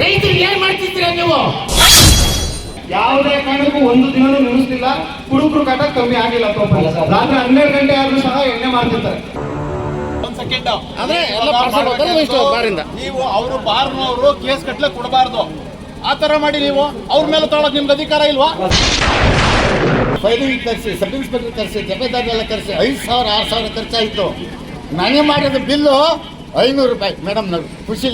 ರೈತರಿಗೆ ಏನ್ ಮಾಡ್ತಿದ್ದೀರಾ ನೀವು? ಯಾವುದೇ ಕಾರಣಕ್ಕೂ ಒಂದು ದಿನನೂ ನಿಲ್ಲಿಸ್ತಿಲ್ಲ. ಕುಡುಕರು ಕಾಟ ಕಮ್ಮಿ ಆಗಿಲ್ಲ ರಾತ್ರಿ ಹನ್ನೆರಡು ಗಂಟೆ ಆದ್ರೂ ಸಹ ಎಣ್ಣೆ ಮಾಡ್ತಿರ್ತಾರೆ. ಒಂದ್ ಸೆಕೆಂಡ್ ಅದೇ ಎಲ್ಲ parcel ಹೋಗ್ತಾರೆ, ಇಷ್ಟು ಬಾರಿಂದ. ನೀವು ಅವರು ಬಾರ್ನವರು ಕೇಸ್ ಕಟ್ಲೆ ಕೊಡಬಾರ್ದು. ಆ ತರ ಮಾಡಿ ನೀವು. ಅವ್ರ ಮೇಲೆ ತಗೊಳಕ್ ನಿಮ್ಗೆ ಅಧಿಕಾರ ಇಲ್ವಾ? ಫೈಲಿಂಗ್ ತರಿಸಿ ಸಬ್ ಇನ್ಸ್ಪೆಕ್ಟರ್ ತರಿಸಿ ಜವಾಬ್ದಾರಿ ಎಲ್ಲ ತರಿಸಿ ಐದು ಸಾವಿರ ಆರು ಸಾವಿರ ಖರ್ಚಾಯಿತು. ನನಗೆ ಮಾಡಿದ ಬಿಲ್ಲು ಐನೂರು ರೂಪಾಯಿ. ಮೇಡಮ್ನವ್ರು ಖುಷಿ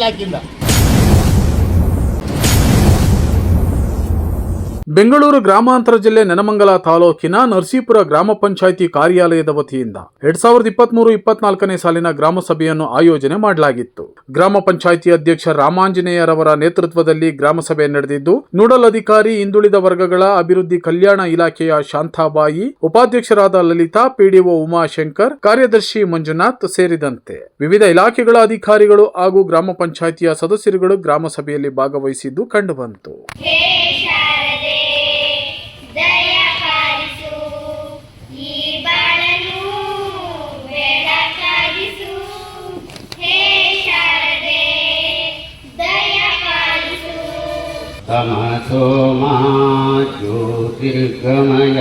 ಬೆಂಗಳೂರು ಗ್ರಾಮಾಂತರ ಜಿಲ್ಲೆ ನೆನಮಂಗಲ ತಾಲೂಕಿನ ನರಸೀಪುರ ಗ್ರಾಮ ಪಂಚಾಯಿತಿ ಕಾರ್ಯಾಲಯದ ವತಿಯಿಂದ ಎರಡ್ ಸಾವಿರದ ಇಪ್ಪತ್ಮೂರು ಇಪ್ಪತ್ನಾಲ್ಕನೇ ಸಾಲಿನ ಗ್ರಾಮ ಸಭೆಯನ್ನು ಆಯೋಜನೆ ಮಾಡಲಾಗಿತ್ತು. ಗ್ರಾಮ ಪಂಚಾಯಿತಿ ಅಧ್ಯಕ್ಷ ರಾಮಾಂಜನೇಯರವರ ನೇತೃತ್ವದಲ್ಲಿ ಗ್ರಾಮ ಸಭೆ ನಡೆದಿದ್ದು, ನೋಡಲ್ ಅಧಿಕಾರಿ, ಹಿಂದುಳಿದ ವರ್ಗಗಳ ಅಭಿವೃದ್ಧಿ ಕಲ್ಯಾಣ ಇಲಾಖೆಯ ಶಾಂತಾಬಾಯಿ, ಉಪಾಧ್ಯಕ್ಷರಾದ ಲಲಿತಾ, ಪಿಡಿಒ ಉಮಾಶಂಕರ್, ಕಾರ್ಯದರ್ಶಿ ಮಂಜುನಾಥ್ ಸೇರಿದಂತೆ ವಿವಿಧ ಇಲಾಖೆಗಳ ಅಧಿಕಾರಿಗಳು ಹಾಗೂ ಗ್ರಾಮ ಪಂಚಾಯಿತಿಯ ಸದಸ್ಯರುಗಳು ಗ್ರಾಮ ಸಭೆಯಲ್ಲಿ ಭಾಗವಹಿಸಿದ್ದು ಕಂಡುಬಂತು. तमसो मा ज्योतिर्गमय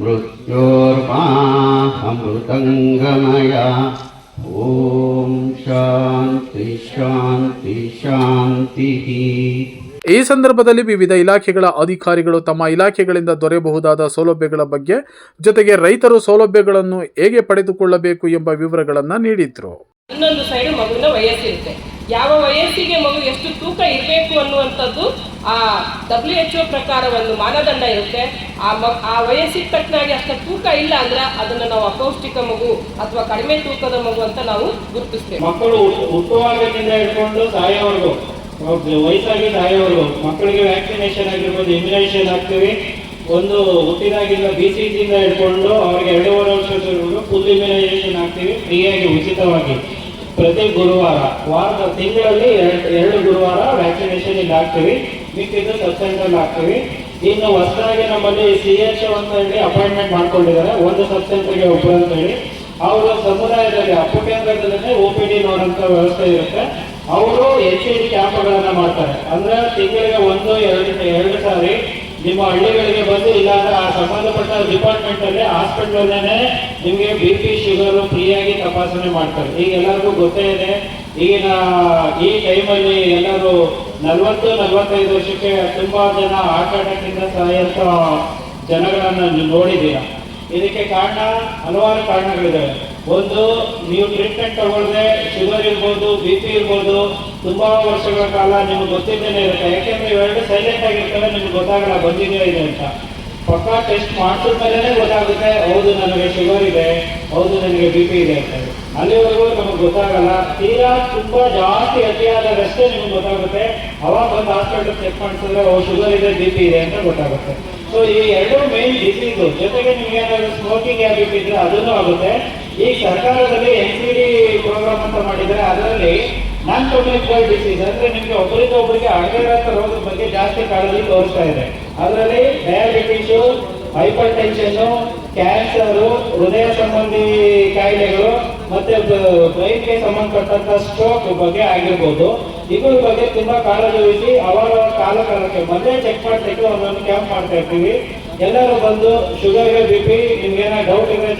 मृत्योर्मामृतङ्गमय ॐ शान्ति शान्ति शान्तिः ಈ ಸಂದರ್ಭದಲ್ಲಿ ವಿವಿಧ ಇಲಾಖೆಗಳ ಅಧಿಕಾರಿಗಳು ತಮ್ಮ ಇಲಾಖೆಗಳಿಂದ ದೊರೆಯಬಹುದಾದ ಸೌಲಭ್ಯಗಳ ಬಗ್ಗೆ ಜೊತೆಗೆ ರೈತರು ಸೌಲಭ್ಯಗಳನ್ನು ಹೇಗೆ ಪಡೆದುಕೊಳ್ಳಬೇಕು ಎಂಬ ವಿವರಗಳನ್ನು ನೀಡಿದ್ರು ಇನ್ನೊಂದು ಸೈಡ್ ಮಗುವಿನ ವಯಸ್ಸಿರುತ್ತೆ ಯಾವ ವಯಸ್ಸಿಗೆ ಮಗು ಎಷ್ಟು ತೂಕ ಇರಬೇಕು ಅನ್ನುವಂಥದ್ದು ಆ ಡಬ್ಲ್ಯೂ ಎಚ್ ಒ ಪ್ರಕಾರ ಒಂದು ಮಾನದಂಡ ಇರುತ್ತೆ. ಆ ಮ ಆ ವಯಸ್ಸಿಗೆ ತಕ್ಕನಾಗಿ ಅಷ್ಟು ತೂಕ ಇಲ್ಲ ಅಂದ್ರೆ ಅದನ್ನು ನಾವು ಅಪೌಷ್ಟಿಕ ಮಗು ಅಥವಾ ಕಡಿಮೆ ತೂಕದ ಮಗು ಅಂತ ನಾವು ಗುರುತಿಸ್ತೇವೆ. ಮಕ್ಕಳು ಹುಟ್ಟು- ಹುಟ್ಟುವಾಗದಿಂದ ಹಿಡ್ಕೊಂಡು ಸಾಯೋವರೆಗೂ ವಯಸ್ಸಾಗಿ ಸಾಯೋವರೆಗೂ ಮಕ್ಕಳಿಗೆ ವ್ಯಾಕ್ಸಿನೇಷನ್ ಆಗಿರ್ಬೋದು ಇಮ್ಯುನೈಸೇಷನ್ ಆಗ್ತೀವಿ ಒಂದು ಹುಟ್ಟಿದಾಗಿಂದ ಬಿ ಸಿ ಜಿಯಿಂದ ಹಿಡ್ಕೊಂಡು ಅವ್ರಿಗೆ ಎರಡೂವರೆ ವರ್ಷದವರೆಗೂ ಫುಲ್ ಇಮ್ಯುನೈಸೇಷನ್ ಆಗ್ತೀವಿ ಫ್ರೀಯಾಗಿ ಉಚಿತವಾಗಿ. ಪ್ರತಿ ಗುರುವಾರ, ವಾರದ ತಿಂಗಳಲ್ಲಿ ಎರಡು ಗುರುವಾರ ವ್ಯಾಕ್ಸಿನೇಷನ್ ಇಲ್ಲಿ ಹಾಕ್ತೀವಿ. ಮಿಕ್ಕಿದ್ದು ಸೆಂಟರ್ ಹಾಕ್ತೀವಿ. ಇನ್ನು ಹೊಸದಾಗಿ ನಮ್ಮಲ್ಲಿ ಸಿ ಎಚ್ ಅಂತ ಹೇಳಿ ಅಪಾಯಿಂಟ್ಮೆಂಟ್ ಮಾಡ್ಕೊಂಡಿದ್ದಾರೆ. ಒಂದು ಸಬ್ ಒಬ್ಬರು ಅಂತ ಹೇಳಿ. ಅವರು ಸಮುದಾಯದಲ್ಲಿ, ಅಪ್ಪು ಕೇಂದ್ರದಲ್ಲೇ ಒ ಪಿ ಡಿ ನೋಡುವಂಥ ವ್ಯವಸ್ಥೆ ಇರುತ್ತೆ. ಅವರು ಡಿ ಕ್ಯಾಂಪ್ಗಳನ್ನ ಮಾಡ್ತಾರೆ. ಅಂದ್ರೆ ತಿಂಗಳಿಗೆ ಒಂದು, ಎರಡು ಎರಡು ಸಾರಿ ನಿಮ್ಮ ಹಳ್ಳಿಗಳಿಗೆ ಬಂದು ಇಲ್ಲಾಂದ್ರೆ ಆ ಸಂಬಂಧಪಟ್ಟ ಡಿಪಾರ್ಟ್ಮೆಂಟ್ ಅಲ್ಲಿ ಹಾಸ್ಪಿಟಲ್ ಅಲ್ಲೇ ನಿಮಗೆ ಬಿ ಪಿ ಶುಗರ್ ಫ್ರೀಯಾಗಿ ತಪಾಸಣೆ ಮಾಡ್ತಾರೆ. ಈಗ ಎಲ್ಲರಿಗೂ ಗೊತ್ತೇ ಇದೆ, ಈಗಿನ ಈ ಟೈಮಲ್ಲಿ ಎಲ್ಲರೂ ನಲ್ವತ್ತು, ನಲವತ್ತೈದು ವರ್ಷಕ್ಕೆ ತುಂಬಾ ಜನ ಹಾರ್ಟ್ ಅಟ್ಯಾಕ್ ಇಂದ ಸಾಯಂತ ಜನಗಳನ್ನ ನೋಡಿದ್ದೀರಾ. ಇದಕ್ಕೆ ಕಾರಣ ಹಲವಾರು ಕಾರಣಗಳಿದ್ದಾವೆ. ಒಂದು, ನೀವು ಟ್ರೀಟ್ಮೆಂಟ್ ತಗೊಳ್ದೆ ಶುಗರ್ ಇರ್ಬೋದು ಬಿ ಪಿ ಇರ್ಬೋದು, ತುಂಬಾ ವರ್ಷಗಳ ಕಾಲ ನಿಮ್ಗೆ ಗೊತ್ತಿದ್ದೇನೆ ಇರುತ್ತೆ. ಯಾಕೆಂದ್ರೆ ಇವೆರಡು ಸೈಲೆಂಟ್ ಆಗಿರ್ತವೆ ನಿಮ್ಗೆ ಗೊತ್ತಾಗಲ್ಲ, ಬಂದಿದೆಯೋ ಇದೆ ಅಂತ. ಪಕ್ಕ ಟೆಸ್ಟ್ ಮಾಡಿಸಿದ ಮೇಲೆ ಗೊತ್ತಾಗುತ್ತೆ, ಹೌದು, ನನಗೆ ಶುಗರ್ ಇದೆ, ಹೌದು, ನನಗೆ ಬಿ ಪಿ ಇದೆ ಅಂತ. ಅಲ್ಲಿವರೆಗೂ ನಮಗೆ ಗೊತ್ತಾಗಲ್ಲ. ತೀರಾ ತುಂಬಾ ಜಾಸ್ತಿ ಅತಿಯಾದಷ್ಟೇ ನಿಮ್ಗೆ ಗೊತ್ತಾಗುತ್ತೆ. ಅವಾಗ ಬಂದು ಹಾಸ್ಪಿಟಲ್ ಚೆಕ್ ಮಾಡಿಸಿದ್ರೆ, ಓ, ಶುಗರ್ ಇದೆ ಬಿ ಪಿ ಇದೆ ಅಂತ ಗೊತ್ತಾಗುತ್ತೆ. ಸೊ ಈ ಎರಡು ಮೇನ್ ಡಿಸೀಸು ಜೊತೆಗೆ ನಿಮ್ಗೆ ಏನಾದ್ರು ಸ್ಮೋಕಿಂಗ್ ಹ್ಯಾಬಿಟ್ ಇದ್ರೆ ಅದನ್ನು ಆಗುತ್ತೆ. ಈ ಸರ್ಕಾರದಲ್ಲಿ ಎನ್ ಸಿ ಡಿ ಪ್ರೋಗ್ರಾಮ್ ಅಂತ ಮಾಡಿದರೆ ಅದರಲ್ಲಿ ನಾನ್ ಕಮ್ಯುನಿಕಲ್ ಡಿಸೀಸ್ ಅಂದ್ರೆ ನಿಮಗೆ ಒಬ್ಬರಿಂದ ಒಬ್ಬರಿಗೆ ಆಗದಿರೋಂಥ ರೋಗದ ಬಗ್ಗೆ ಜಾಸ್ತಿ ಕಾಳಜಿ ತೋರಿಸ್ತಾ ಇದೆ. ಅದರಲ್ಲಿ ಡಯಾಬಿಟಿಸು ಹೈಪರ್ ಟೆನ್ಷನ್ನು ಕ್ಯಾನ್ಸರು ಹೃದಯ ಸಂಬಂಧಿ ಕಾಯಿಲೆಗಳು ಮತ್ತೆ ಬ್ರೈನ್ಗೆ ಸಂಬಂಧಪಟ್ಟಂತ ಸ್ಟ್ರೋಕ್ ಬಗ್ಗೆ ಆಗಿರ್ಬೋದು. ಇದ್ರ ಬಗ್ಗೆ ತುಂಬಾ ಕಾಳಜಿ ವಹಿಸಿ ಅವರ ಕಾಲ ಕಾಲಕ್ಕೆ ಮೊದಲೇ ಚೆಕ್ ಮಾಡ್ಲಿಕ್ಕೆ ಒಂದೊಂದು ಕ್ಯಾಂಪ್ ಮಾಡ್ತಾ ಇರ್ತೀವಿ. ಎಲ್ಲರೂ ಬಂದು ಶುಗರ್ಗೆ ಬಿ ಪಿ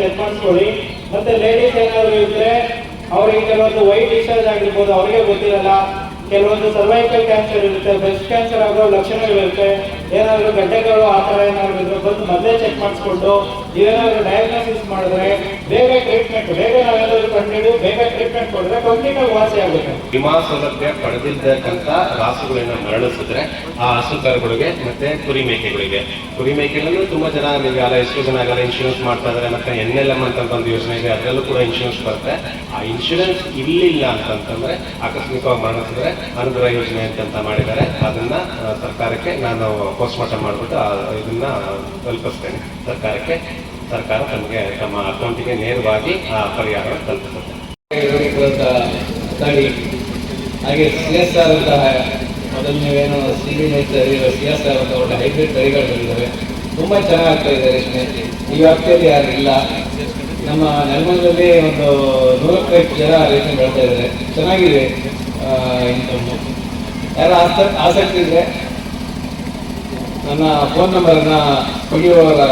ಚೆಕ್ ಮಾಡಿಸ್ಕೊಳ್ಳಿ ಮತ್ತೆ ಲೇಡೀಸ್ ಏನಾದ್ರು ಇದ್ರೆ ಅವರಿಗೆ ಕೆಲವೊಂದು ವೈಟ್ ಡಿಸ್ಚಾರ್ಜ್ ಆಗಿರ್ಬೋದು, ಅವರಿಗೆ ಗೊತ್ತಿರಲ್ಲ. ಕೆಲವೊಂದು ಸರ್ವೈಕಲ್ ಕ್ಯಾನ್ಸರ್ ಇರುತ್ತೆ ಬ್ರೆಸ್ಟ್ ಕ್ಯಾನ್ಸರ್ ಆಗೋ ಲಕ್ಷಣಗಳಿರುತ್ತೆ. ಏನಾದರೂ ಗಡ್ಡೆಗಳು ಆ ಥರ ಏನಾದ್ರು ಇದ್ರೆ ಬಂದು ಮೊದಲೇ ಚೆಕ್ ಮಾಡಿಸ್ಕೊಂಡು ಏನಾದ್ರು ಡಯಾಗ್ನೋಸಿಸ್ ಮಾಡಿದ್ರೆ ಬೇಗ ಟ್ರೀಟ್ಮೆಂಟ್ ಬೇಗ ನಾವೆಲ್ಲರೂ ಕಂಡು ಬೇಗ ಟ್ರೀಟ್ಮೆಂಟ್ ಕೊಡಿದ್ರೆ ಕಂಪ್ಲೀಟ್ ಆಗಿ ವಾಸಿ ಆಗುತ್ತೆ. ವಿಮಾ ಸೌಲಭ್ಯ ಪಡೆದಿದ್ದಂತ ರಾಸುಗಳನ್ನ ಮರಳಿಸಿದ್ರೆ ಆ ಹಸು ಕರುಗಳಿಗೆ ಮತ್ತೆ ಕುರಿ ಮೇಕೆಗಳಿಗೆ. ಕುರಿ ಮೇಕೆಗಳಲ್ಲೂ ತುಂಬಾ ಜನ ಅಲ್ಲ, ಎಷ್ಟು ಜನ ಆಗಲ್ಲ ಇನ್ಶೂರೆನ್ಸ್ ಮಾಡ್ತಾ ಇದಾರೆ, ಮತ್ತೆ ಎನ್ ಎಲ್ ಎಂ ಅಂತ ಒಂದು ಯೋಜನೆ ಇದೆ, ಅದರಲ್ಲೂ ಕೂಡ ಇನ್ಶೂರೆನ್ಸ್ ಬರುತ್ತೆ. ಆ ಇನ್ಶೂರೆನ್ಸ್ ಇರ್ಲಿಲ್ಲ ಅಂತಂತಂದ್ರೆ ಆಕಸ್ಮಿಕವಾಗಿ ಮರಣಿಸಿದ್ರೆ ಅನುಗ್ರಹ ಯೋಜನೆ ಅಂತ ಮಾಡಿದ್ದಾರೆ. ಅದನ್ನ ಸರ್ಕಾರಕ್ಕೆ ನಾನು ಪೋಸ್ಟ್ ಮಾರ್ಟಮ್ ಮಾಡಿಬಿಟ್ಟು ಇದನ್ನ ತಲುಪಿಸ್ತೇನೆ. ಸರ್ಕಾರಕ್ಕೆ ಸರ್ಕಾರ ತಮಗೆ ತಮ್ಮ ಅಕೌಂಟಿಗೆ ನೇರವಾಗಿ ಆ ಪರಿಹಾರ ತಲುಪಿಸುತ್ತೆ. ಹಾಗೆ ಸಿ ಎಸ್ ಆರ್ ಅಂತ ನೀವೇನೋ ಸಿ ಬಿ ಇರೋ ಸಿ ಎಸ್ ಆರ್ ಅಂತ ಒಳ್ಳೆ ಹೈಬ್ರಿಡ್ ತಳಿಗಳು ತುಂಬ ಚೆನ್ನಾಗ್ತಾ ಇದೆ ರೇಷ್ಮೆ. ಈ ವ್ಯಾಪ್ತಿಯಲ್ಲಿ ಯಾರು ಇಲ್ಲ. ನಮ್ಮ ನೆಲಮಂಗಲದಲ್ಲಿ ಒಂದು ನೂರಕ್ಕೈದು ಜನ ರೇಷ್ಮೆ ಬೆಳೀತಾ ಇದ್ದಾರೆ. ಚೆನ್ನಾಗಿದೆ ಇಂಥದ್ದು ಯಾರು ಆಸಕ್ತಿ ಆಸಕ್ತಿ ಇದ್ರೆ ನನ್ನ ಫೋನ್ ನಂಬರನ್ನ ಕೊಡಿಯುವವರ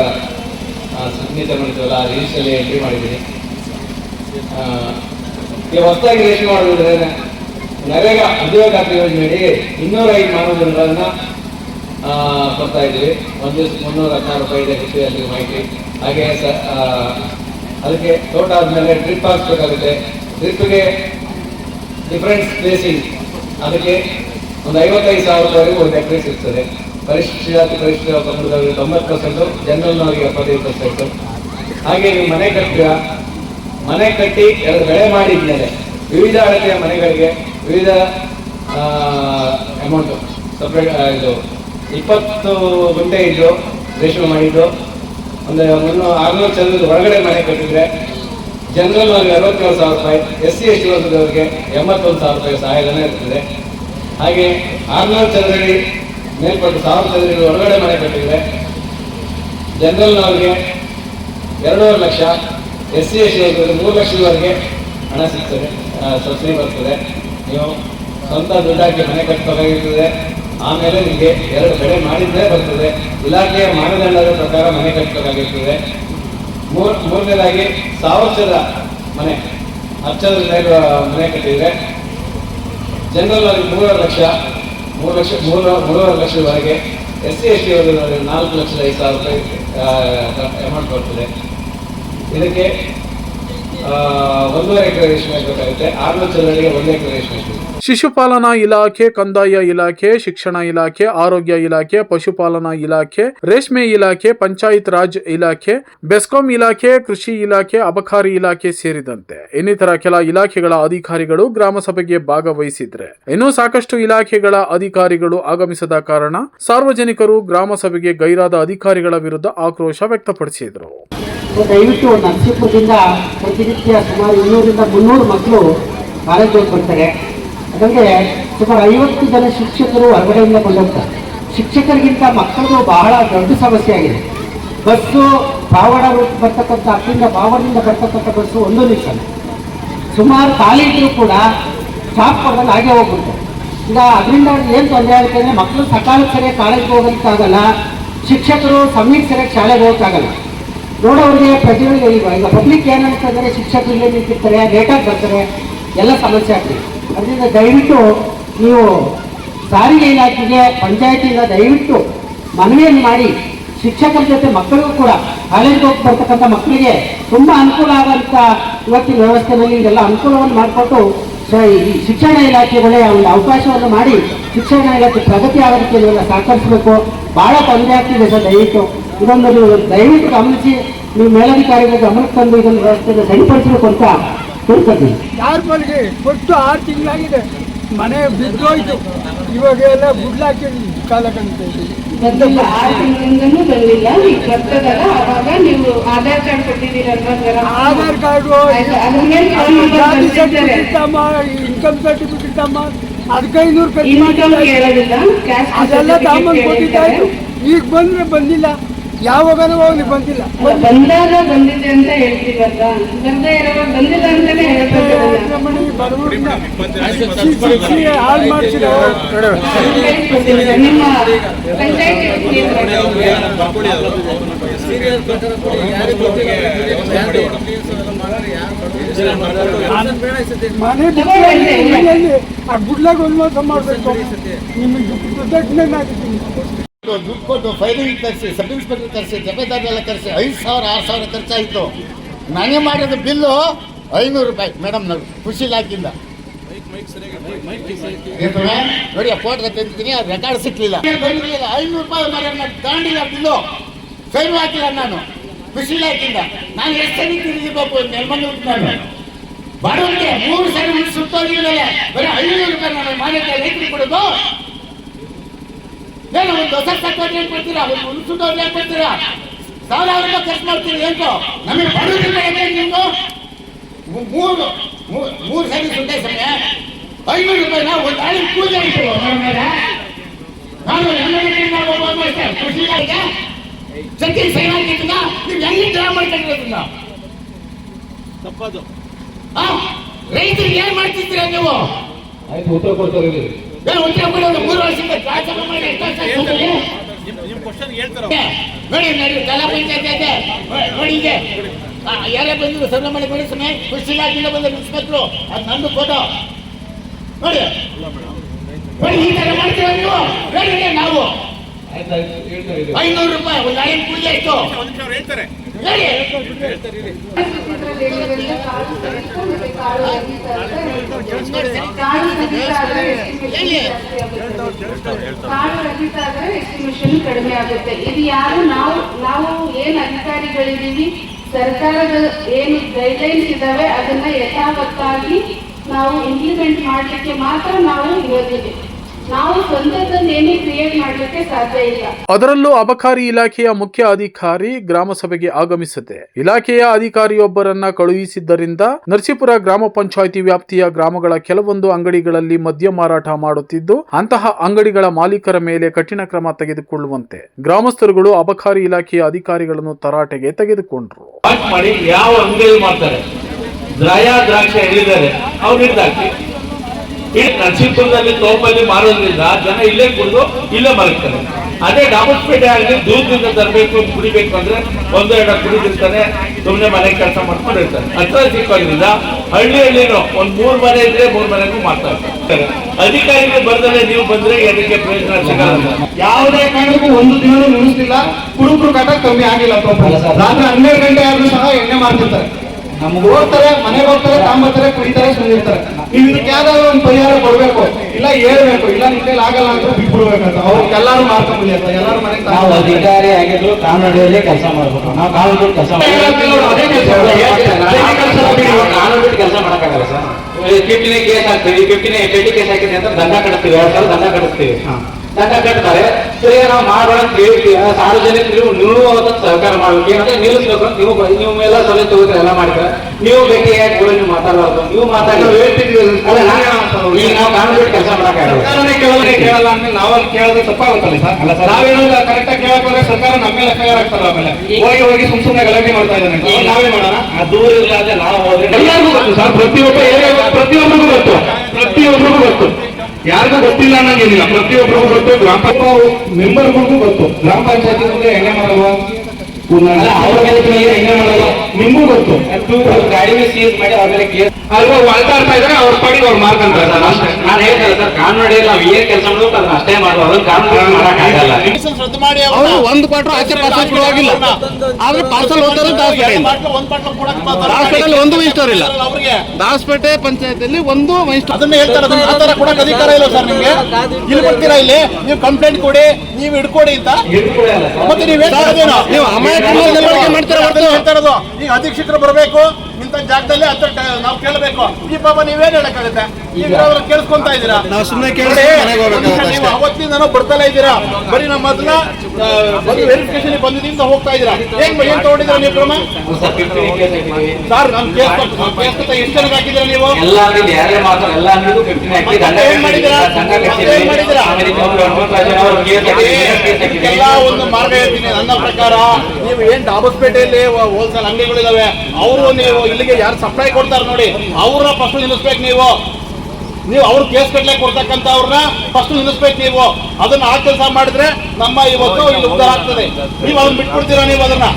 ಸಂಗೀತ ಮಾಡಿದ್ವಲ್ಲ ಆ ರೀಲ್ಸಲ್ಲಿ ಎಂಟ್ರಿ ಮಾಡಿದ್ದೀನಿ. ಈಗ ಹೊಸದಾಗಿ ರೇಷನ್ ಮಾಡೋದಿದ್ರೆ ನರೇಗಾ ಉದ್ಯೋಗ ಖಾತ್ರಿ ಯೋಜನೆಯಡಿ ಇನ್ನೂರ ಐದು ಆ, ಕೊಡ್ತಾ ಇದ್ದೀವಿ. ಒಂದು ಮುನ್ನೂರ ಹದಿನಾರು ರೂಪಾಯಿ ಇದೆ ಹೆಚ್ಚು ಅಲ್ಲಿ ಮಾಹಿತಿ. ಹಾಗೆ ಸ ಅದಕ್ಕೆ ತೋಟ ಆದಮೇಲೆ ಟ್ರಿಪ್ ಹಾಕ್ಸ್ಬೇಕಾಗುತ್ತೆ. ಟ್ರಿಪ್ಗೆ ಡಿಫ್ರೆಂಟ್ ಪ್ಲೇಸಿಂಗ್ ಅದಕ್ಕೆ ಒಂದು ಐವತ್ತೈದು ಸಾವಿರ ರೂಪಾಯಿ ಒಂದು ಎಕ್ರೆ ಸಿಗ್ತದೆ. ಪರಿಶಿಷ್ಟ ಪರಿಶಿಷ್ಟ ಪಂಗಡದವರಿಗೆ ತೊಂಬತ್ತು ಪರ್ಸೆಂಟು ಜನರಲ್ನವರಿಗೆ ಎಪ್ಪತ್ತೈದು ಪರ್ಸೆಂಟು ಹಾಗೆ ನೀವು ಮನೆ ಕಟ್ತೀರಾ? ಮನೆ ಕಟ್ಟಿ ಎರಡು ಬೆಳೆ ಮಾಡಿದ್ಮೇಲೆ ವಿವಿಧ ಅಳತೆಯ ಮನೆಗಳಿಗೆ ವಿವಿಧ ಅಮೌಂಟು ಸಪ್ರೇಟ್ ಇದು ಇಪ್ಪತ್ತು ಗುಂಟೆ ಇದ್ದು ರೇಷ್ಮೆ ಮಾಡಿದ್ದು. ಒಂದು ಮುನ್ನೂರು ಆರುನೂರು ಚಂದ್ರದ ಹೊರಗಡೆ ಮನೆ ಕಟ್ಟಿದ್ರೆ ಜನರಲ್ ಅರವತ್ತೇಳು ಸಾವಿರ ರೂಪಾಯಿ ಎಸ್ ಸಿ ಎಸ್ ಟಿ ವರ್ಗದವರಿಗೆ ಎಂಬತ್ತೊಂದು ಸಾವಿರ ರೂಪಾಯಿ ಸಹಾಯಧನ ಇರ್ತದೆ. ಹಾಗೆ ಆರುನೂರು ಚದರಡಿ ಮೇಲ್ಪಟ್ಟು ಚದರಡಿ ಹೊರಗಡೆ ಮನೆ ಕಟ್ಟಿದ್ರೆ ಜನರಲ್ನವ್ರಿಗೆ ಎರಡೂವರೆ lakh S C S T ಮೂರು ಲಕ್ಷದವರೆಗೆ ಹಣ ಸಿಗ್ತದೆ. ಸಬ್ಸಿಡಿ ಬರ್ತದೆ. ನೀವು ಸ್ವಂತ ದುಡ್ಡಾಕಿ ಮನೆ ಕಟ್ಟಬೇಕಾಗಿರ್ತದೆ ಆಮೇಲೆ ನಿಮಗೆ ಎರಡು ಕಡೆ ಮಾಡಿದ್ದೇ ಬರ್ತದೆ. ಇಲಾಖೆಯ ಮಾನದಂಡದ ಪ್ರಕಾರ ಮನೆ ಕಟ್ಟಬೇಕಾಗಿರ್ತದೆ ಮೂರ್, ಮೂರನೇದಾಗಿ ಸಾವಿರ ಚದರ ಮನೆ ಹತ್ತು ಚದರ ಮನೆ ಕಟ್ಟಿದ್ರೆ ಜನರಲ್ ಆಗಿ ಮೂರುವರೆ ಲಕ್ಷ ಮೂರು ಲಕ್ಷ, ಮೂರು, ಮೂರುವರೆ ಲಕ್ಷದವರೆಗೆ ಎಸ್ ಸಿ ಎಸ್ ಟಿ ವರ್ಗದವರಿಗೆ ನಾಲ್ಕು ಲಕ್ಷದ ಐದು ಸಾವಿರ ರೂಪಾಯಿ ಅಮೌಂಟ್ ಬರ್ತದೆ. ಇದಕ್ಕೆ ಶಿಶುಪಾಲನಾ ಇಲಾಖೆ, ಕಂದಾಯ ಇಲಾಖೆ, ಶಿಕ್ಷಣ ಇಲಾಖೆ, ಆರೋಗ್ಯ ಇಲಾಖೆ, ಪಶುಪಾಲನಾ ಇಲಾಖೆ, ರೇಷ್ಮೆ ಇಲಾಖೆ, ಪಂಚಾಯತ್ ರಾಜ್ ಇಲಾಖೆ, ಬೆಸ್ಕಾಂ ಇಲಾಖೆ, ಕೃಷಿ ಇಲಾಖೆ, ಅಬಕಾರಿ ಇಲಾಖೆ ಸೇರಿದಂತೆ ಇನ್ನಿತರ ಕೆಲ ಇಲಾಖೆಗಳ ಅಧಿಕಾರಿಗಳು ಗ್ರಾಮಸಭೆಗೆ ಭಾಗವಹಿಸಿದ್ರೆ. ಇನ್ನೂ ಸಾಕಷ್ಟು ಇಲಾಖೆಗಳ ಅಧಿಕಾರಿಗಳು ಆಗಮಿಸದ ಕಾರಣ ಸಾರ್ವಜನಿಕರು ಗ್ರಾಮಸಭೆಗೆ ಗೈರಾದ ಅಧಿಕಾರಿಗಳ ವಿರುದ್ಧ ಆಕ್ರೋಶ ವ್ಯಕ್ತಪಡಿಸಿದರು. ದಯವಿಟ್ಟು ನರಸೀಪುರದಿಂದ ಪ್ರತಿನಿತ್ಯ ಸುಮಾರು ಇನ್ನೂರಿಂದ ಮುನ್ನೂರು ಮಕ್ಕಳು ಕಾಲೇಜಿಗೆ ಬರ್ತಾರೆ. ಅದಲ್ಲದೆ ಸುಮಾರು ಐವತ್ತು ಜನ ಶಿಕ್ಷಕರು ಹೊರಗಡೆಯಿಂದ ಬಂದಿರ್ತಾರೆ ಶಿಕ್ಷಕರಿಗಿಂತ ಮಕ್ಕಳದು ಬಹಳ ದೊಡ್ಡ ಸಮಸ್ಯೆ ಆಗಿದೆ. ಬಸ್ಸು ರೂಟ್ ಬರ್ತಕ್ಕಂಥ, ಅಲ್ಲಿಂದ ಬಾವಡದಿಂದ ಬರ್ತಕ್ಕಂಥ ಬಸ್ಸು ಒಂದು ನಿಮಿಷ. ಸುಮಾರು ಖಾಲಿ ಕೂಡ ಸ್ಟಾಪ್ ಕೊಡೋದು ಹಾಗೆ ಹೋಗ್ಬಿಡ್ತಾರೆ. ಈಗ ಅದರಿಂದ ಏನು ತೊಂದರೆ ಆಗುತ್ತೆ ಅಂದರೆ ಮಕ್ಕಳು ಸಕಾಲಕ್ಕೆ ಸರಿಯಾಗಿ ಕಾಲೇಜ್ಗೆ ಹೋಗೋಕ್ಕಾಗಲ್ಲ ಶಿಕ್ಷಕರು ಸಮಯಕ್ಕೆ ಸರಿಯಾಗಿ ಶಾಲೆಗೆ ಹೋಗೋಕ್ಕಾಗಲ್ಲ. ನೋಡೋರಿಗೆ ಪ್ರಜೆಗಳಿಗೆ ಈಗ ಪಬ್ಲಿಕ್ ಏನು ಅಂತಂದರೆ ಶಿಕ್ಷಕರು ಇಲ್ಲೇ ನಿಂತಿರ್ತಾರೆ ಲೇಟಾಗಿ ಬರ್ತಾರೆ, ಎಲ್ಲ ಸಮಸ್ಯೆ ಆಗ್ತದೆ ಅದರಿಂದ ದಯವಿಟ್ಟು ನೀವು ಸಾರಿಗೆ ಇಲಾಖೆಗೆ, ಪಂಚಾಯತಿಯಿಂದ ದಯವಿಟ್ಟು ಮನವಿಯನ್ನು ಮಾಡಿ, ಶಿಕ್ಷಕರ ಜೊತೆ ಮಕ್ಕಳಿಗೂ ಕೂಡ ಕಾಲೇಜಿಗೆ ಹೋಗಿ ಬರ್ತಕ್ಕಂಥ ಮಕ್ಕಳಿಗೆ ತುಂಬ ಅನುಕೂಲ ಆಗುವಂಥ ಇವತ್ತಿನ ವ್ಯವಸ್ಥೆಯಲ್ಲಿ ಇದೆಲ್ಲ ಅನುಕೂಲವನ್ನು ಮಾಡಿಕೊಟ್ಟು ಶಿಕ್ಷಣ ಇಲಾಖೆಗಳೇ ಒಂದು ಅವಕಾಶವನ್ನು ಮಾಡಿ ಶಿಕ್ಷಣ ಇಲಾಖೆ ಪ್ರಗತಿ ಆಗೋದಕ್ಕೆ ಇವೆಲ್ಲ ಸಹಕರಿಸಬೇಕು. ಭಾಳ ತೊಂದರೆ ಆಗ್ತಿದೆ ಸರ್, ದಯವಿಟ್ಟು. ಇದೊಂದು ನೀವು ದಯವಿಟ್ಟು ಗಮನಿಸಿ ನೀವು ಮೇಲಧಿಕಾರಿಗಳ ಗಮನಕ್ಕೆ ತಂದು ಇದನ್ನು ವ್ಯವಸ್ಥೆಯನ್ನು ಸರಿಪಡಿಸಬೇಕು ಅಂತ ತಿಳ್ಕೊತೀನಿ ಯಾರು ಪಾಲಿಗೆ ಕೊಟ್ಟು ಆರು ತಿಂಗಳಾಗಿದೆ. ಮನೆ ಬಿದ್ದೋಯ್ತು. ಇವಾಗ ಎಲ್ಲ ಗುಡ್ಲಾಕಿ ಕಾಲ ಕಾಣ್ತಾ ಇದೆ. ಬಂದಿಲ್ಲ. ಆರು ತಿಂಗಳಿಂದನೂ ಬಂದಿಲ್ಲ. ಈಗ ಬರ್ತದಲ್ಲ ಅವಾಗ ನೀವು ಆಧಾರ್ ಕಾರ್ಡ್ ಕೊಟ್ಟಿದ್ದೀರಲ್ವಾ ಆಧಾರ್ ಕಾರ್ಡು ಇನ್ಕಮ್ ಸರ್ಟಿಫಿಕೇಟ್ ಅಮ್ಮ ಅದಕ್ಕೆ ಐನೂರು ಖರ್ಚು ಅದೆಲ್ಲ ತಗೊಂಬಂದು ಕೊಟ್ಟಿದ್ದಾಯ್ತು. ಈಗ ಬಂದ್ರೆ ಬಂದಿಲ್ಲ. ಯಾವಾಗನೂ ಹೋಗ್ಲಿ ಬಂದಿಲ್ಲ. ಬಂದಾಗ ಬಂದಿದೆ ಅಂತ ಹೇಳ್ತೀವಲ್ಲ ಬರ್ದೇ ಇರೋವಾಗ ಬಂದಿಲ್ಲ ಅಂತಾನೆ ಹೇಳ್ಬೇಕಲ್ಲ ರಮಣಿ ಬಡವ್ರನ್ನ ಶಿಕ್ಷೆ ಹಾಳು ಮಾಡ್ಸಿರೋ ನಿಮ್ಮ ಪಂಚಾಯತಿ ಮನೆ ಬಿಟ್ಟು ಮನೆಯಲ್ಲಿ ಆ ಗುಡ್ಲಾಗ ಒಂದು ಮಾತ್ರ ಮಾಡಬೇಕು. ನಿಮಗೆ ಆಗಿದ್ದೀನಿ ದುಡ್ಡು ಕೊಟ್ಟು ಫೈರಿಂಗ್ ತರಿಸಿ ಸಬ್ ಇನ್ಸ್ಪೆಕ್ಟರ್ ತರಿಸಿ ಎಲ್ಲ ತರಿಸಿ ಐದು ಸಾವಿರ, ಆರು ಸಾವಿರ ಖರ್ಚಾಯಿತು. ನಾನೇ ಮಾಡಿದ ಬಿಲ್ಲು ಐನೂರು ರೂಪಾಯಿ. ಮೇಡಮ್ ನಾವು ಖುಷಿಲಿ ಹಾಕಿಲ್ಲ? ನೋಡಿ, ಆ ಫೋಟೋ ತೆಗಿತೀನಿ ಅದು ರೆಕಾರ್ಡ್ ಸಿಕ್ಕಲಿಲ್ಲ ಐನೂರು ರೂಪಾಯಿ ಮರ ತಗೊಂಡಿಲ್ಲ ಬಿಲ್ಲು. ಸೈನ್ ಹಾಕಿಲ್ಲ ನಾನು. ಖುಷಿ ಹಾಕಿಲ್ಲ ನಾನು ಎಷ್ಟು ಸರಿ ತಿರುಗಿಬೇಕು ನೆಲಮಂಗಲ ನಾನು. ಬಡವರಿಗೆ ಮೂರು ಸರಿ ಸುತ್ತೋಗಿಲ್ಲ ಬರೀ ಐನೂರು ರೂಪಾಯಿ ನಾನು ಮಾಡಿದ್ದೆ ರೈತರು ಕೊಡೋದು. ಏನು ಒಂದು ಹೊಸ ಸರ್ಕಾರ ಏನ್ ಕೊಡ್ತೀರಾ? ಒಂದು ಉಳಿಸುದವ್ರಿಗೆ ಏನ್ ಕೊಡ್ತೀರಾ? ಸಾವಿರಾರು ರೂಪಾಯಿ ಖರ್ಚು ಮಾಡ್ತೀರಿ ಏನು ನಮಗೆ ಏನೇ ನೀವು ಮೂ- ಮೂರು ಮೂರು ಸರಿ ಸುದ್ದೆ ಸಮಯ. ಐನೂರು ರೂಪಾಯಿನ ಒಂದು ಆಳಿಗೆ ಪೂಜೆ ಇಟ್ಟು ನಾನು ಕೃಷಿ ಇಲಾಖೆ ಚೆಕ್ಕಿನ ಸೈನ್ ಹಾಕಿದ್ದನ್ನ ನೀವು ಎಲ್ಲಿ ಡ್ರಾ ಮಾಡ್ಕೊಂಡಿರೋದನ್ನ ತಪ್ಪದು. ಆ? ರೈತರಿಗೆ ಏನ್ ಮಾಡ್ತಿದ್ದೀರಾ ನೀವು? ಆಯ್ತು ಉತ್ತರ ಕೊಡ್ತಾರೆ ನೋಡಿ. ನೋಡಿ ಕಲಾ ಪಂಚಾಯತ್ ಆ, ಯಾರೇ ಮಾಡಿ ನೋಡಿ ಸುಮ್ಮನೆ ಕೃಷಿ ಇಲಾಖೆಯಿಂದ ಬಂದ ಇನ್ಸ್ಪೆಕ್ಟ್ರು ಅದು ನಂದು ಫೋಟೋ ನೋಡಿ. ನೋಡಿ ಈ ಮಾಡ್ತೀರ ನೀವು? ನೋಡಿ ಹೇಳ್ತಾರೆ. ಐನೂರು ರೂಪಾಯಿ ಒಂದು ಐದು ಕೂಲಿ ಎಷ್ಟು ಎಸ್ಟಿಮೇಷನ್ ಕಡಿಮೆ ಆಗುತ್ತೆ ಇದು ಯಾರು ನಾವು ನಾವು ಏನ್ ಅಧಿಕಾರಿಗಳಿದ್ದೀವಿ ಸರ್ಕಾರದ ಏನು ಗೈಡ್ಲೈನ್ಸ್ ಇದಾವೆ ಅದನ್ನ ಯಥಾವತ್ತಾಗಿ ನಾವು ಇಂಪ್ಲಿಮೆಂಟ್ ಮಾಡಲಿಕ್ಕೆ ಮಾತ್ರ ನಾವು ಇರೋದಿದೆ. ನಾವು ಸ್ವಂತದ್ದನ್ನೇನು ಕ್ರಿಯೇಟ್ ಮಾಡ್ಲಿಕ್ಕೆ ಸಾಧ್ಯ ಇಲ್ಲ. ಅದರಲ್ಲೂ ಅಬಕಾರಿ ಇಲಾಖೆಯ ಮುಖ್ಯ ಅಧಿಕಾರಿ ಗ್ರಾಮ ಸಭೆಗೆ ಆಗಮಿಸದೆ ಇಲಾಖೆಯ ಅಧಿಕಾರಿಯೊಬ್ಬರನ್ನ ಕಳುಹಿಸಿದ್ದರಿಂದ ನರಸೀಪುರ ಗ್ರಾಮ ಪಂಚಾಯಿತಿ ವ್ಯಾಪ್ತಿಯ ಗ್ರಾಮಗಳ ಕೆಲವೊಂದು ಅಂಗಡಿಗಳಲ್ಲಿ ಮದ್ಯ ಮಾರಾಟ ಮಾಡುತ್ತಿದ್ದು ಅಂತಹ ಅಂಗಡಿಗಳ ಮಾಲೀಕರ ಮೇಲೆ ಕಠಿಣ ಕ್ರಮ ತೆಗೆದುಕೊಳ್ಳುವಂತೆ ಗ್ರಾಮಸ್ಥರುಗಳು ಅಬಕಾರಿ ಇಲಾಖೆಯ ಅಧಿಕಾರಿಗಳನ್ನು ತರಾಟೆಗೆ ತೆಗೆದುಕೊಂಡ್ರು. ಯಾವ ಅಂಗಡಿ ಮಾಡ್ತಾರೆ ದ್ರಾಯ ದ್ರಾಕ್ಷಿ ಹೇಳಿದ್ದಾರೆ ಅವ್ರು ಹಿಡ್ದಾಕಿ ಈ ನರಸೀಪುರದಲ್ಲಿ ತೋಪಲ್ಲಿ ಮಾರೋದ್ರಿಂದ ಜನ ಇಲ್ಲೇ ಕುಡಿದು ಇಲ್ಲೇ ಮಲಗ್ತಾರೆ. ಅದೇ ಡಾಬಸ್ಪೇಟೆ ಆಗಲಿ ದೂರದಿಂದ ತರಬೇಕು ಕುಡಿಬೇಕು ಅಂದ್ರೆ ಒಂದು ಎರಡು ಕುಡಿದಿರ್ತಾನೆ ಸುಮ್ಮನೆ ಮನೆ ಕೆಲಸ ಮಾಡ್ಕೊಂಡಿರ್ತಾರೆ ಹತ್ರ ಸಿಕ್ಕೋದ್ರಿಂದ ಹಳ್ಳಿ ಹಳ್ಳಿನೂ ಒಂದ್ ಮೂರ್ ಮನೆ ಇದ್ರೆ ಮೂರ್ ಮನೆಗೂ ಮಾತಾಡ್ತಾರೆ. ಅಧಿಕಾರಿಗಳು ಬರ್ದಲೆ ನೀವು ಬಂದ್ರೆ ಎದಕ್ಕೆ ಪ್ರಯೋಜನ ಸಿಗಲ್ಲ ಯಾವುದೇ ಕಾರಣಕ್ಕೂ ಒಂದು ದಿನ ನಿಲ್ಲಿಸ್ತಿಲ್ಲ. ಕುಡುಕರು ಕಾಟ ಕಮ್ಮಿ ಆಗಿಲ್ಲ ರಾತ್ರಿ ಹನ್ನೆರಡು ಗಂಟೆ ಆದ್ರೂ ಸಹ ಎಣ್ಣೆ ಮಾಡ್ತಿರ್ತಾರೆ ನಮ್ಗೆ ಹೋಗ್ತಾರೆ ಮನೆಗೆ ಹೋಗ್ತಾರೆ ತಾಂಬತ್ತಾರೆ ಕುಡಿತಾರೆ ಸುಮ್ಮನಿರ್ತಾರೆ ನೀವು ಇದಕ್ಕೆ ಯಾವ್ದಾದ್ರು ಒಂದು ಪರಿಹಾರ ಕೊಡ್ಬೇಕು. ಇಲ್ಲ ಹೇಳ್ಬೇಕು ಇಲ್ಲ ನಿಮ್ ಕೈಲಿ ಆಗಲ್ಲ ಅಂತ ಬಿಟ್ಬಿಡ್ಬೇಕಂತ. ಅವ್ರಿಗೆ ಎಲ್ಲಾರು ಮಾರ್ಕೊಂಡ್ಬಿಡಿ ಅಂತ ಎಲ್ಲಾರು ಮನೆಗೆ ನಾವು ಅಧಿಕಾರಿ ಆಗಿದ್ರು ಕಾನಡಿಯಲ್ಲಿ ಕೆಲಸ ಮಾಡ್ಬೇಕು. ನಾವು ಕಾನೂನು ಬಿಟ್ಟು ಕೆಲಸ ಅದೇ ಕೆಲ್ಸ. ಕಾನೂನು ಬಿಟ್ಟು ಕೆಲಸ ಮಾಡಕ್ಕಾಗಲ್ಲ ಸರ್. ಫಿಫ್ಟಿನೇ ಕೇಸ್ ಹಾಕ್ತೀವಿ ಫಿಫ್ಟಿನೇ ಪೆಟ್ಟಿ ಕೇಸ್ ಹಾಕಿದ್ರೆ ಅಂತ ದಂಡ ಕಟ್ತೀವಿ ಎರಡು ಸಾವಿರ ದಂಡ ಕಟ್ಟಿಸ್ತೀವಿ ದಂಡ ಕಟ್ತಾರೆ. ಸರಿ ನಾವು ಮಾಡೋಣ ಅಂತ ಹೇಳ್ತೀವಿ ಆ ಸಾರ್ವಜನಿಕರು ನೀವು ಅದಕ್ಕೆ ಸಹಕಾರ ಮಾಡ್ಬೇಕು. ಏನಂದ್ರೆ ನಿಲ್ಲಿಸ್ಬೇಕು. ನೀವು ನೀವು ಎಲ್ಲ ಸಲಹೆ ತಗೋತೀರ ಎಲ್ಲ ಮಾಡ್ತಾರೆ ನೀವು ಭೇಟಿಯಾಗಿ ಕೂಡ ನೀವು ಮಾತಾಡಬಾರ್ದು. ನೀವು ಮಾತಾಡಿ. ಅಲ್ಲ ನಾನು ಈಗ ನಾವು ಕಾನೂನು ಬಿಟ್ಟು ಕೆಲಸ ಮಾಡಕ್ಕಾಗಲ್ಲ ಸರ್ಕಾರನೇ ಕೇಳೋದೇ ಕೇಳಲ್ಲ ಅಂದ್ರೆ ನಾವಲ್ಲಿ ಕೇಳೋದೇ ತಪ್ಪಾಗುತ್ತಲ್ಲ ಸರ್? ಅಲ್ಲ ಸರ್. ನಾವೇನೋ ಕರೆಕ್ಟ್ ಆಗಿ ಕೇಳಕ್ ಹೋದ್ರೆ ಸರ್ಕಾರ ನಮ್ಮ ಮೇಲೆ ಕೈ ಹಾಕ್ತಾರ ಆಮೇಲೆ? ಹೋಗಿ ಹೋಗಿ ಸುಮ್ ಸುಮ್ಮನೆ ಗಲಾಟೆ ಮಾಡ್ತಾ ಇದ್ದಾನೆ. ನಾವೇ ಮಾಡೋಣ? ಆ ದೂರ ಇರ್ಲಾರ್ದೆ ನಾವು ಹೋದ್ರೆ ಎಲ್ಲರಿಗೂ ಗೊತ್ತು ಸರ್. ಪ್ರತಿಯೊಬ್ಬ ಏರಿಯಾ ಪ್ರತಿಯೊಬ್ಬರಿಗೂ ಗೊತ್ತು. ಪ್ರತಿಯೊಬ್ಬರಿಗೂ ಗೊತ್ತು. ಯಾರಿಗೂ ಗೊತ್ತಿಲ್ಲ ಅನ್ನೋಂಗಿಲ್ಲ ಪ್ರತಿಯೊಬ್ಬರಿಗೂ ಗೊತ್ತು. ಗ್ರಾಮ ಮೆಂಬರ್ಗಳಿಗೂ ಗೊತ್ತು. ಗ್ರಾಮ ಪಂಚಾಯತ್ ಮುಂದೆ ಎಣ್ಣೆ ಮಾಡಲ್ವಾ? ಅಲ್ಲ, ಅವ್ರ ಮೇಲೆ ಮೇಲೆ ಹೆಂಗೆ ಮಾಡೋದು ನಿಮಗೂ ಗೊತ್ತು. ಗಾಡಿನ ಸೀಸ್ ಮಾಡಿ ಆಮೇಲೆ ಕ್ಲಿಯರ್ ಕೇಸ್ ಅಲ್ವಾ ಅಳ್ತಾಡ್ತಾ ಇದ್ರೆ ಅವ್ರ ಪಾಡಿಗೆ ಅವ್ರು ಮಾರ್ಕೊಂತಾರೆ ಸರ್ ಅಷ್ಟೇ ನಾನು ಹೇಳ್ತಾರೆ ಸರ್ ಕಾನೂನು ನಾವು ಏನ್ ಕೆಲಸ ಮಾಡೋದು ಅದನ್ನ ಅಷ್ಟೇ ಮಾಡುವ ಅದನ್ನ ಕಾನೂನು ಮಾಡಕ್ಕಾಗಲ್ಲ ರದ್ದು ಮಾಡಿ ಅವರು ಒಂದು ಕ್ವಾರ್ಟರ್ ಆಚೆ ಪಾರ್ಸಲ್ ಕೊಡುವಾಗಿಲ್ಲ ಆದ್ರೆ ಪಾರ್ಸಲ್ ಹೋದ್ರೆ ಹಾಸ್ಪಿಟಲ್ ಒಂದು ಮೈಸ್ಟೋರ್ ಸ್ಟೋರ್ ಇಲ್ಲ. ದಾಸಪೇಟೆ ಪಂಚಾಯತಿಯಲ್ಲಿ ಒಂದು ಮೈಸ್ಟೋರ್ ಸ್ಟೋರ್ ಅದನ್ನ ಹೇಳ್ತಾರೆ ಅದನ್ನ ಆ ತರ ಕೊಡಕ್ ಅಧಿಕಾರ ಇಲ್ಲ ಸರ್ ನಿಮ್ಗೆ. ಇಲ್ಲಿ ಬರ್ತೀರಾ ಇಲ್ಲಿ? ನೀವು ಕಂಪ್ಲೇಂಟ್ ಕೊಡಿ ನೀವು ಹಿಡ್ಕೊಡಿ ಅಂತ. ಮತ್ತೆ ನೀವು ಹೇಳ್ತಾ ನೀವು ಅಮಾಯಕ ಮಾಡ್ತೀರಾ ಹೇಳ್ತಾ ಇರೋದು. ಈಗ ಅಧೀಕ್ಷಕರು ಬರಬೇಕು ಇಂಥ ಜಾಗದಲ್ಲಿ ಹತ್ರ ನಾವು ಕೇಳಬೇಕು. ಈ ಪಾಪ ನೀವೇನು ಹೇಳಕ್ಕಾಗುತ್ತೆ? ಈಗ ಅವ್ರನ್ನ ಕೇಳಿಸ್ಕೊಂತ ಇದ್ದೀರಾ? ನಾವು ಸುಮ್ಮನೆ ಕೇಳಿ ನೀವು ಅವತ್ತಿಂದನೂ ಬರ್ತಾನೆ ಇದ್ದೀರಾ? ಬರೀ ನಮ್ಮ ಮೊದಲ ಬಂದು ವೆರಿಫಿಕೇಶನ್ ಬಂದಿದ್ದೀನಿ ಅಂತ ಹೋಗ್ತಾ ಇದ್ದೀರಾ? ಏನ್ ಏನ್ ತಗೊಂಡಿದ್ದೀರಾ ನೀವು ಕ್ರಮ? ಸರ್ ಕೇಸ್ ಕೇಸ್ ಎಷ್ಟು ಜನಕ್ಕೆ ಹಾಕಿದ್ದೀರಾ ನೀವು? ಎಲ್ಲ ಅಂಗಡಿ ಯಾರೇ ಮಾತ್ರ ಎಲ್ಲ ಅಂಗಡಿಗೂ ಫಿಫ್ಟೀನ್ ಹಾಕಿ ದಂಡ ಮತ್ತೆ ಏನ್ ಮಾಡಿದ್ದೀರಾ? ಏನ್ ಎಲ್ಲ ಒಂದು ಮಾರ್ಗ ಹೇಳ್ತೀನಿ. ನನ್ನ ಪ್ರಕಾರ ನೀವು ಏನ್ ಡಾಬಸ್ಪೇಟೆಯಲ್ಲಿ ಹೋಲ್ಸೇಲ್ ಅಂಗಡಿಗಳಿದಾವೆ ಅವರು ನೀವು ಇಲ್ಲಿಗೆ ಯಾರು ಸಪ್ಲೈ ಕೊಡ್ತಾರೆ ನೋಡಿ ಅವ್ರನ್ನ ಫಸ್ಟ್ ನಿಲ್ಲಿಸ್ಬೇಕು ನೀವು. ನೀವು ಅವ್ರ ಕೇಸ್ ಕಟ್ಲೆ ಕೊಡ್ತಕ್ಕಂತ ಅವ್ರನ್ನ ಫಸ್ಟ್ ನಿಲ್ಲಿಸ್ಬೇಕು ನೀವು. ಅದನ್ನ ಆ ಕೆಲಸ ಮಾಡಿದ್ರೆ ನಮ್ಮ ಇವತ್ತು ಇಲ್ಲಿ ಉದ್ದಾರ ಆಗ್ತದೆ. ನೀವು ಅದನ್ನ ಬಿಟ್ಬಿಡ್ತೀರಾ ನೀವು ಅದನ್ನ?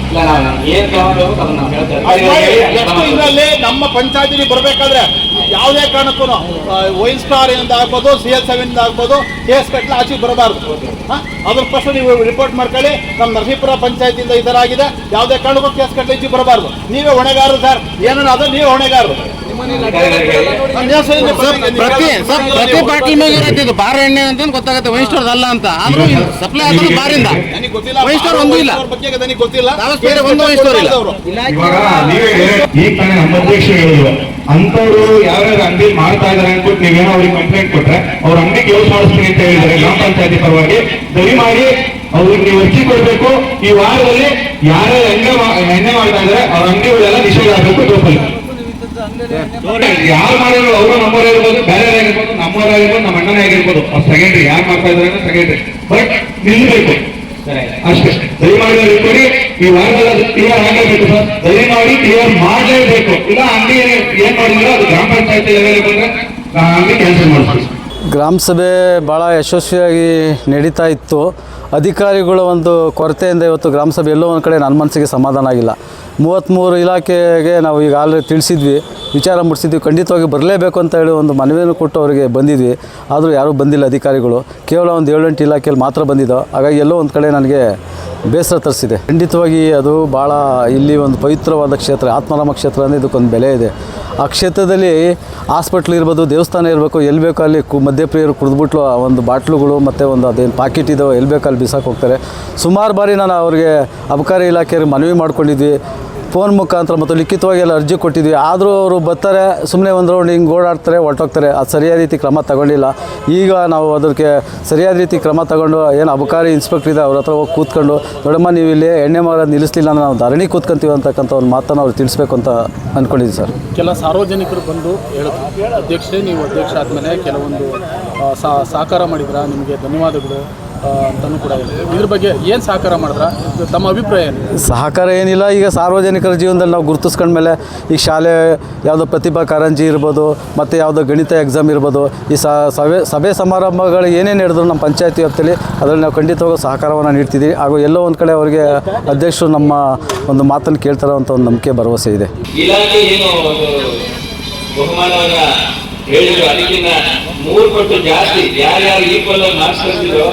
ಎಷ್ಟು ಇನ್ನಲ್ಲಿ ನಮ್ಮ ಪಂಚಾಯತಿ ಬರ್ಬೇಕಾದ್ರೆ ಯಾವುದೇ ಕಾರಣಕ್ಕೂ ವೈನ್ ಸ್ಟಾರ್ ಇಂದ ಆಗ್ಬೋದು ಸಿ ಎಲ್ ಸೆವೆನ್ ಆಗ್ಬೋದು ಕೇಸ್ ಪೆಟ್ಲ ಆಚೆಗೆ ಬರಬಾರ್ದು? ಅದ್ರ ಫಸ್ಟ್ ನೀವು ರಿಪೋರ್ಟ್ ಮಾಡ್ಕೊಳ್ಳಿ. ನಮ್ಮ ನರಸೀಪುರ ಪಂಚಾಯತಿಯಿಂದ ಈ ಥರ ಆಗಿದೆ. ಯಾವುದೇ ಕಾರಣಕ್ಕೂ ಕೇಸ್ ಕಟ್ಟಲಿ ಈಚೆಗೆ ಬರಬಾರ್ದು. ನೀವೇ ಹೊಣೆಗಾರರು ಸರ್. ಏನಾದ್ರೂ ಅದು ನೀವೇ ಹೊಣೆಗಾರರು. ಪ್ರತಿ ಸರ್ ಪ್ರತಿ ಬಾಟ್ಲ್ ಮೇಲೆ ಇರುತ್ತೆ ಇದು ಬಾರ್ ಎಣ್ಣೆ ಅಂತ ಗೊತ್ತಾಗುತ್ತೆ ವೈನ್ ಅಲ್ಲ ಅಂತ. ಆದ್ರೂ ಸಪ್ಲೈ ಆಗೋದು ಬಾರಿಂದ. ನನಗೆ ಗೊತ್ತಿಲ್ಲ ವೈನ್ ಸ್ಟೋರ್ ಒಂದೂ ಇಲ್ಲ. ಅವ್ರ ಬಗ್ಗೆ ನನಗೆ ಗೊತ್ತಿಲ್ಲ. ದಾವಸ್ಪೇಟೆ ಒಂದು ವೈನ್ ಸ್ಟೋರ್ ಇಲ್ಲ. ನಮ್ಮ ಹೇಳಿದ್ರು. ಅಂತವ್ರು ಯಾವ್ಯಾವ ಅಂಗಡಿ ಮಾಡ್ತಾ ಇದಾರೆ ಅನ್ಬಿಟ್ಟು ನೀವೇನೋ ಅವ್ರಿಗೆ ಕಂಪ್ಲೇಂಟ್ ಕೊಟ್ರೆ ಅವ್ರ ಅಂಗಡಿ ಕ್ಲೋಸ್ ಮಾಡಿಸ್ತೀನಿ ಅಂತ ಹೇಳಿದ್ದಾರೆ ಗ್ರಾಮ ಪಂಚಾಯತಿ ಪರವಾಗಿ ದಯಮಾಡಿ ಅವ್ರಿಗೆ ನೀವು ಅರ್ಜಿ ಕೊಡ್ಬೇಕು. ಈ ವಾರದಲ್ಲಿ ಯಾರ್ಯಾರು ಎಣ್ಣೆ ಎಣ್ಣೆ ಮಾಡ್ತಾ ಇದಾರೆ ಅವ್ರ ಅಂಗಡಿಗಳೆಲ್ಲ ನಿಷೇಧ ಆಗಬೇಕು ಟೋಪಲ್ ಯಾರು ಮಾಡಿದ್ರು ಅವರು ನಮ್ಮವರೇ ಇರ್ಬೋದು ಬೇರೆ ಆಗಿರ್ಬೋದು ನಮ್ಮವರೇ ಆಗಿರ್ಬೋದು ನಮ್ಮ ಅಣ್ಣನೇ ಆಗಿರ್ಬೋದು. ಅವ್ರು ಸೆಕೆಂಡ್ರಿ ಯಾರು ಮಾಡ್ತಾ ಇದಾರೆ ಸೆಕೆಂಡ್ರಿ ಬಟ್ ನಿಲ್ಬೇಕು. ಅಷ್ಟೇ. ದಯಮಾಡಿ ಅವ್ರಿಗೆ ಕೊಡಿ. ಈ ವಾರದಲ್ಲಿ ಅದು ಕ್ಲಿಯರ್ ಆಗಲೇಬೇಕು ಸರ್. ದಯಮಾಡಿ ಕ್ಲಿಯರ್ ಮಾಡಲೇಬೇಕು. ಇಲ್ಲ ಅಂಗಡಿ ಏನ್ ಮಾಡಿದ್ರು ಅದು ಗ್ರಾಮ ಪಂಚಾಯತಿ ಲೆವೆಲ್ ಬಂದ್ರೆ ಅಂಗಡಿ ಕ್ಯಾನ್ಸಲ್ ಮಾಡ್ತೀನಿ ಗ್ರಾಮ ಸಭೆ ಭಾಳ ಯಶಸ್ವಿಯಾಗಿ ನಡೀತಾ ಇತ್ತು. ಅಧಿಕಾರಿಗಳ ಒಂದು ಕೊರತೆಯಿಂದ ಇವತ್ತು ಗ್ರಾಮ ಸಭೆ ಎಲ್ಲೋ ಒಂದು ಕಡೆ ನನ್ನ ಮನಸ್ಸಿಗೆ ಸಮಾಧಾನ ಆಗಿಲ್ಲ. ಮೂವತ್ತ್ಮೂರು ಇಲಾಖೆಗೆ ನಾವು ಈಗ ಆಲ್ರೆಡಿ ತಿಳಿಸಿದ್ವಿ, ವಿಚಾರ ಮುಟ್ಟಿಸಿದ್ವಿ ಖಂಡಿತವಾಗಿ ಬರಲೇಬೇಕು ಅಂತ ಹೇಳಿ ಒಂದು ಮನವಿಯನ್ನು ಕೊಟ್ಟು ಅವರಿಗೆ ಬಂದಿದ್ವಿ. ಆದರೂ ಯಾರೂ ಬಂದಿಲ್ಲ ಅಧಿಕಾರಿಗಳು. ಕೇವಲ ಒಂದು ಏಳೆಂಟು ಇಲಾಖೆಯಲ್ಲಿ ಮಾತ್ರ ಬಂದಿದ್ದೋ ಹಾಗಾಗಿ ಎಲ್ಲೋ ಒಂದು ಕಡೆ ನನಗೆ ಬೇಸರ ತರಿಸಿದೆ. ಖಂಡಿತವಾಗಿ ಅದು ಭಾಳ ಇಲ್ಲಿ ಒಂದು ಪವಿತ್ರವಾದ ಕ್ಷೇತ್ರ, ಆತ್ಮಾರಾಮ ಕ್ಷೇತ್ರ ಅಂದರೆ ಇದಕ್ಕೊಂದು ಬೆಲೆ ಇದೆ. ಆ ಕ್ಷೇತ್ರದಲ್ಲಿ ಹಾಸ್ಪಿಟ್ಲ್ ಇರ್ಬೋದು, ದೇವಸ್ಥಾನ ಇರಬೇಕು, ಎಲ್ಲಿ ಬೇಕೋ ಅಲ್ಲಿ ಕು ಮದ್ಯಪ್ರಿಯರು ಕುಡಿದ್ಬಿಟ್ಟು ಆ ಒಂದು ಬಾಟ್ಲುಗಳು ಮತ್ತು ಒಂದು ಅದೇನು ಪಾಕೆಟ್ ಇದಾವೆ ಎಲ್ಲಿ ಬೇಕಲ್ಲಿ ಬಿಸಾಕಿ ಹೋಗ್ತಾರೆ. ಸುಮಾರು ಬಾರಿ ನಾನು ಅವರಿಗೆ ಅಬಕಾರಿ ಇಲಾಖೆಯವ್ರಿಗೆ ಮನವಿ ಮಾಡ್ಕೊಂಡಿದ್ವಿ. ಫೋನ್ ಮುಖಾಂತರ ಮತ್ತು ಲಿಖಿತವಾಗಿ ಎಲ್ಲ ಅರ್ಜಿ ಕೊಟ್ಟಿದ್ವಿ. ಆದರೂ ಅವರು ಬರ್ತಾರೆ ಸುಮ್ಮನೆ ಒಂದು ರೌಂಡ್ ಹಿಂಗೆ ಓಡಾಡ್ತಾರೆ, ಹೊರಟೋಗ್ತಾರೆ. ಅದು ಸರಿಯಾದ ರೀತಿ ಕ್ರಮ ತಗೊಂಡಿಲ್ಲ. ಈಗ ನಾವು ಅದಕ್ಕೆ ಸರಿಯಾದ ರೀತಿ ಕ್ರಮ ತಗೊಂಡು ಏನು ಅಬಕಾರಿ ಇನ್ಸ್ಪೆಕ್ಟರ್ ಇದೆ ಅವ್ರ ಹತ್ರ ಹೋಗಿ ಕೂತ್ಕೊಂಡು ದೊಡ್ಡಮ್ಮ ನೀವು ಇಲ್ಲಿ ಎಣ್ಣೆ ಮರ ನಿಲ್ಲಿಸಲಿಲ್ಲ ನಾವು ಧರಣಿ ಕೂತ್ಕೊಂತೀವಿ ಅಂತಕ್ಕಂಥ ಒಂದು ಮಾತನ್ನು ಅವ್ರು ತಿಳಿಸ್ಬೇಕು ಅಂತ ಅಂದ್ಕೊಂಡಿದ್ದೀವಿ ಸರ್. ಕೆಲ ಸಾರ್ವಜನಿಕರು ಬಂದು ಹೇಳಿದ್ರು ಅಧ್ಯಕ್ಷರೇ, ನೀವು ಅಧ್ಯಕ್ಷ ಆದಮೇಲೆ ಕೆಲವೊಂದು ಸಹಕಾರ ಮಾಡಿದ್ರ? ನಿಮಗೆ ಧನ್ಯವಾದಗಳು. ಅಂತಲೂ ಕೂಡ ಇದ್ರ ಬಗ್ಗೆ ಏನು ಸಹಕಾರ ಮಾಡಿದ್ರ? ತಮ್ಮ ಅಭಿಪ್ರಾಯ ಏನು? ಸಹಕಾರ ಏನಿಲ್ಲ ಈಗ ಸಾರ್ವಜನಿಕರ ಜೀವನದಲ್ಲಿ ನಾವು ಗುರುತಿಸ್ಕೊಂಡ್ಮೇಲೆ ಈ ಶಾಲೆ ಯಾವುದೋ ಪ್ರತಿಭಾ ಕಾರಂಜಿ ಇರ್ಬೋದು ಮತ್ತು ಯಾವುದೋ ಗಣಿತ ಎಕ್ಸಾಮ್ ಇರ್ಬೋದು ಈ ಸ ಸಭೆ ಸಭೆ ಸಮಾರಂಭಗಳು ಏನೇನು ಹೇಳಿದ್ರು ನಮ್ಮ ಪಂಚಾಯತಿ ವ್ಯಾಪ್ತಿಯಲ್ಲಿ ಅದರಲ್ಲಿ ನಾವು ಖಂಡಿತವಾಗೂ ಸಹಕಾರವನ್ನು ನೀಡ್ತಿದ್ದೀವಿ ಹಾಗೂ ಎಲ್ಲೋ ಒಂದು ಕಡೆ ಅವರಿಗೆ ಅಧ್ಯಕ್ಷರು ನಮ್ಮ ಒಂದು ಮಾತನ್ನು ಕೇಳ್ತಾರೋ ಅಂತ ಒಂದು ನಂಬಿಕೆ ಭರವಸೆ ಇದೆ. ಇಲಾಖೆ ಏನು ಒಂದು ಬಹುಮಾನವನ್ನ ಹೇಳಿದ್ರು? ಅದಕ್ಕಿಂತ ಮೂರು ಪಟ್ಟು ಜಾಸ್ತಿ ಯಾರ್ಯಾರು ಈಕ್ವಲ್ ಮಾರ್ಕ್ಸ್ ಕಳಿಸಿದ್ರು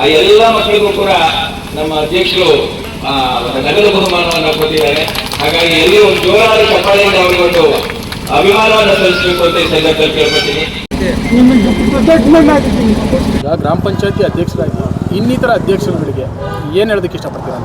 ಆ ಎಲ್ಲ ಮಕ್ಕಳಿಗೂ ಕೂಡ ನಮ್ಮ ಅಧ್ಯಕ್ಷರು ನಗರ ಬಹುಮಾನವನ್ನು ಕೊಟ್ಟಿದ್ದಾರೆ. ಹಾಗಾಗಿ ಎಲ್ಲಿ ಒಂದು ಜೋರಾದ ಚಪ್ಪಾಳೆಯಿಂದ ಅವರಿಗೊಂದು ಅಭಿಮಾನವನ್ನು ಸಲ್ಲಿಸಬೇಕು ಅಂತ ಈ ಸಂದರ್ಭದಲ್ಲಿ ಕೇಳ್ಕೊತೀನಿ ಈಗ ಗ್ರಾಮ ಪಂಚಾಯತಿ ಅಧ್ಯಕ್ಷರಾಗಿ ಇನ್ನಿತರ ಅಧ್ಯಕ್ಷರುಗಳಿಗೆ ಏನು ಹೇಳೋದಕ್ಕೆ ಇಷ್ಟಪಡ್ತೀರಾ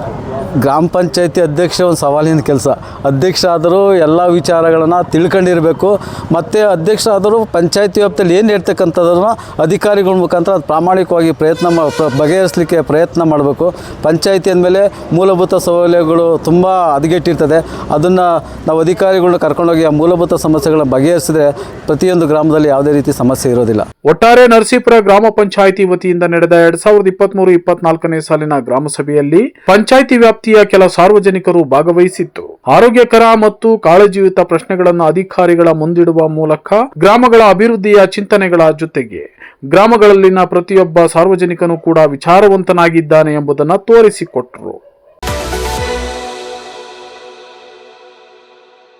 ಗ್ರಾಮ ಪಂಚಾಯತಿ ಅಧ್ಯಕ್ಷ ಒಂದು ಸವಾಲಿನ ಕೆಲಸ. ಅಧ್ಯಕ್ಷ ಆದರೂ ಎಲ್ಲ ವಿಚಾರಗಳನ್ನು ತಿಳ್ಕೊಂಡಿರಬೇಕು. ಮತ್ತು ಅಧ್ಯಕ್ಷ ಆದರೂ ಪಂಚಾಯತಿ ವ್ಯಾಪ್ತಿಯಲ್ಲಿ ಏನು ಹೇಳ್ತಕ್ಕಂಥದ್ದನ್ನು ಅಧಿಕಾರಿಗಳ ಮುಖಾಂತರ ಅದು ಪ್ರಾಮಾಣಿಕವಾಗಿ ಪ್ರಯತ್ನ ಮಾ ಬಗೆಹರಿಸಲಿಕ್ಕೆ ಪ್ರಯತ್ನ ಮಾಡಬೇಕು. ಪಂಚಾಯತಿ ಅಂದಮೇಲೆ ಮೂಲಭೂತ ಸೌಲಭ್ಯಗಳು ತುಂಬ ಹದಗೆಟ್ಟಿರ್ತದೆ. ಅದನ್ನು ನಾವು ಅಧಿಕಾರಿಗಳನ್ನ ಕರ್ಕೊಂಡೋಗಿ ಆ ಮೂಲಭೂತ ಸಮಸ್ಯೆಗಳನ್ನ ಬಗೆಹರಿಸಿದ್ರೆ ಪ್ರತಿಯೊಂದು ಗ್ರಾಮದಲ್ಲಿ ಯಾವುದೇ ರೀತಿ ಸಮಸ್ಯೆ ಇರೋದಿಲ್ಲ. ಒಟ್ಟಾರೆ ನರಸೀಪುರ ಗ್ರಾಮ ಪಂಚಾಯಿತಿ ವತಿಯಿಂದ ನಡೆದ ಎರಡ್ ಸಾವಿರದ ಇಪ್ಪತ್ಮೂರು ಇಪ್ಪತ್ನಾಲ್ಕನೇ ಸಾಲಿನ ಗ್ರಾಮ ಸಭೆಯಲ್ಲಿ ಪಂಚಾಯಿತಿ ವ್ಯಾಪ್ತಿಯ ಕೆಲ ಸಾರ್ವಜನಿಕರು ಭಾಗವಹಿಸಿತ್ತು. ಆರೋಗ್ಯಕರ ಮತ್ತು ಕಾಳಜಿಯುತ ಪ್ರಶ್ನೆಗಳನ್ನು ಅಧಿಕಾರಿಗಳ ಮುಂದಿಡುವ ಮೂಲಕ ಗ್ರಾಮಗಳ ಅಭಿವೃದ್ಧಿಯ ಚಿಂತನೆಗಳ ಜೊತೆಗೆ ಗ್ರಾಮಗಳಲ್ಲಿನ ಪ್ರತಿಯೊಬ್ಬ ಸಾರ್ವಜನಿಕನು ಕೂಡ ವಿಚಾರವಂತನಾಗಿದ್ದಾನೆ ಎಂಬುದನ್ನು ತೋರಿಸಿಕೊಟ್ಟರು